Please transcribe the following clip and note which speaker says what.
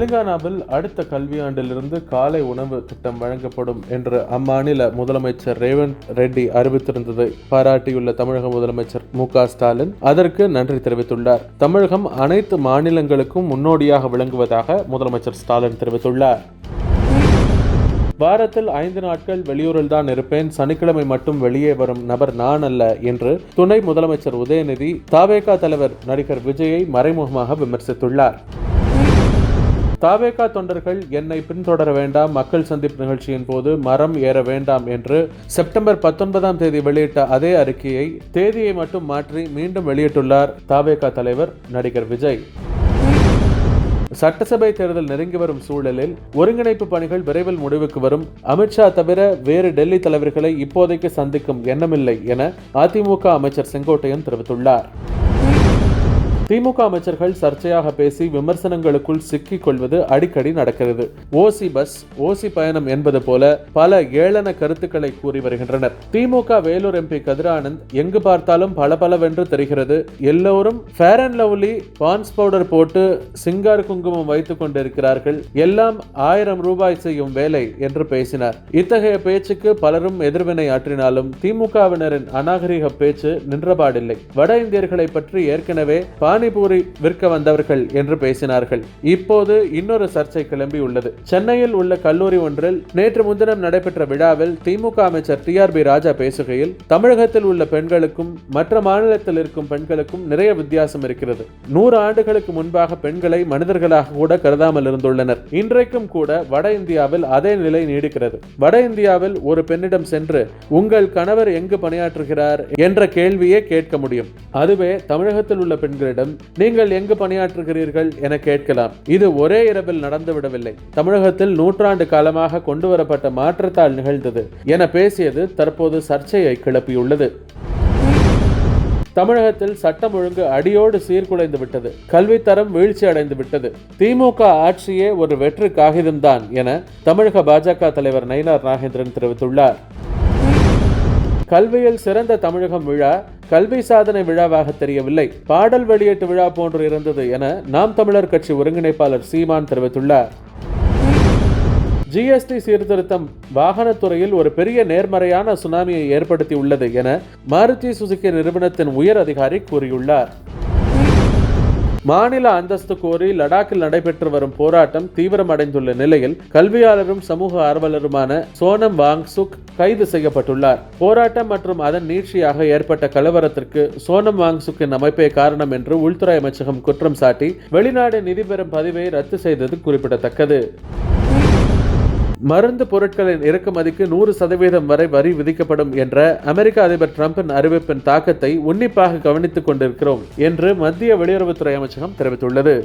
Speaker 1: தெலுங்கானாவில் அடுத்த கல்வியாண்டிலிருந்து காலை உணவு திட்டம் வழங்கப்படும் என்று அம்மாநில முதலமைச்சர் ரேவந்த் ரெட்டி அறிவித்திருந்ததை பாராட்டியுள்ள தமிழக முதலமைச்சர் மு ஸ்டாலின் அதற்கு நன்றி தெரிவித்துள்ளார் தமிழகம் அனைத்து மாநிலங்களுக்கும் முன்னோடியாக விளங்குவதாக முதலமைச்சர் ஸ்டாலின் தெரிவித்துள்ளார் வாரத்தில் ஐந்து நாட்கள் வெளியூரில் தான் இருப்பேன் சனிக்கிழமை மட்டும் வெளியே வரும் நபர் நான் அல்ல என்று துணை முதலமைச்சர் உதயநிதி தாவேகா தலைவர் நடிகர் விஜயை மறைமுகமாக விமர்சித்துள்ளார் தாவேகா தொண்டர்கள் என்னை பின்தொடர வேண்டாம் மக்கள் சந்திப்பு நிகழ்ச்சியின் போது மரம் ஏற வேண்டாம் என்று செப்டம்பர் பத்தொன்பதாம் தேதி வெளியிட்ட அதே அறிக்கையை தேதியை மட்டும் மாற்றி மீண்டும் வெளியிட்டுள்ளார் தாவேகா தலைவர் நடிகர் விஜய் சட்டசபை தேர்தல் நெருங்கி வரும் சூழலில் ஒருங்கிணைப்பு பணிகள் விரைவில் முடிவுக்கு வரும் அமித்ஷா தவிர வேறு டெல்லி தலைவர்களை இப்போதைக்கு சந்திக்கும் எண்ணமில்லை என அதிமுக அமைச்சர் செங்கோட்டையன் தெரிவித்துள்ளார் திமுக அமைச்சர்கள் சர்ச்சையாக பேசி விமர்சனங்களுக்குள் சிக்கிக் கொள்வது அடிக்கடி நடக்கிறது ஓசி பஸ் ஓசி பயணம் என்பது போல பல ஏளன கருத்துக்களை கூறி வருகின்றனர் திமுக வேலூர் எம்பி கதிரானந்த் எங்கு பார்த்தாலும் பல பலவென்று தெரிகிறது எல்லோரும் fair and lovely Pond's powder போட்டு சிங்கார் குங்குமம் வைத்துக் கொண்டிருக்கிறார்கள் எல்லாம் ஆயிரம் ரூபாய் செய்யும் வேலை என்று பேசினார் இத்தகைய பேச்சுக்கு பலரும் எதிர்வினை ஆற்றினாலும் திமுகவினரின் அநாகரிக பேச்சு நின்றபாடில்லை வட இந்தியர்களை பற்றி ஏற்கனவே பான் பானிபூரி விற்க வந்தவர்கள் என்று பேசினார்கள் இப்போது இன்னொரு சர்ச்சை கிளம்பி உள்ளது சென்னையில் உள்ள கல்லூரி ஒன்றில் நேற்று முன்தினம் நடைபெற்ற விழாவில் திமுக அமைச்சர் டி ஆர் பி ராஜா பேசுகையில் தமிழகத்தில் உள்ள பெண்களுக்கும் மற்ற மாநிலத்தில் இருக்கும் பெண்களுக்கும் நிறைய வித்தியாசம் இருக்கிறது நூறு ஆண்டுகளுக்கு முன்பாக பெண்களை மனிதர்களாக கூட கருதாமல் இருந்துள்ளனர் இன்றைக்கும் கூட வட இந்தியாவில் அதே நிலை நீடிக்கிறது வட இந்தியாவில் ஒரு பெண்ணிடம் சென்று உங்கள் கணவர் எங்கு பணியாற்றுகிறார் என்ற கேள்வியே கேட்க முடியும் அதுவே தமிழகத்தில் உள்ள பெண்களிடம் அவர்களிடம் நீங்கள் எங்கு பணியாற்றுகிறீர்கள் என கேட்கலாம் இது ஒரே இரவில் நடந்துவிடவில்லை தமிழகத்தில் நூற்றாண்டு காலமாக கொண்டுவரப்பட்ட மாற்றத்தால் நிகழ்ந்தது என பேசியது தற்போது சர்ச்சையை கிளப்பியுள்ளது தமிழகத்தில் சட்டம் ஒழுங்கு அடியோடு சீர்குலைந்து விட்டது கல்வித்தரம் வீழ்ச்சி அடைந்து விட்டது திமுக ஆட்சியே ஒரு வெற்று காகிதம்தான் என தமிழக பாஜக தலைவர் நயினார் நாகேந்திரன் தெரிவித்துள்ளார் கல்வியில் சிறந்த தமிழகம் விழா கல்வி சாதனை விழாவாக தெரியவில்லை பாடல் வெளியீட்டு விழா போன்று இருந்தது என நாம் தமிழர் கட்சி ஒருங்கிணைப்பாளர் சீமான் தெரிவித்துள்ளார் ஜிஎஸ்டி சீர்திருத்தம் வாகனத்துறையில் ஒரு பெரிய நேர்மறையான சுனாமியை ஏற்படுத்தி உள்ளது என மாருதி சுசுகி நிறுவனத்தின் உயர் அதிகாரி கூறியுள்ளார் மாநில அந்தஸ்து கோரி லடாக்கில் நடைபெற்று வரும் போராட்டம் தீவிரமடைந்துள்ள நிலையில் கல்வியாளரும் சமூக ஆர்வலருமான சோனம் வாங் சுக் கைது செய்யப்பட்டுள்ளார் போராட்டம் மற்றும் அதன் நீட்சியாக ஏற்பட்ட கலவரத்திற்கு சோனம் வாங் சுக்கின் அமைப்பே காரணம் என்று உள்துறை அமைச்சகம் குற்றம் சாட்டி வெளிநாடு நிதி பெறும் பதிவை ரத்து செய்தது குறிப்பிடத்தக்கது மருந்து பொருட்களின் இறக்குமதிக்கு நூறு சதவீதம் வரை வரி விதிக்கப்படும் என்ற அமெரிக்க அதிபர் டிரம்பின் அறிவிப்பின் தாக்கத்தை உன்னிப்பாக கவனித்துக் கொண்டிருக்கிறோம் என்று மத்திய வெளியுறவுத்துறை அமைச்சகம் தெரிவித்துள்ளது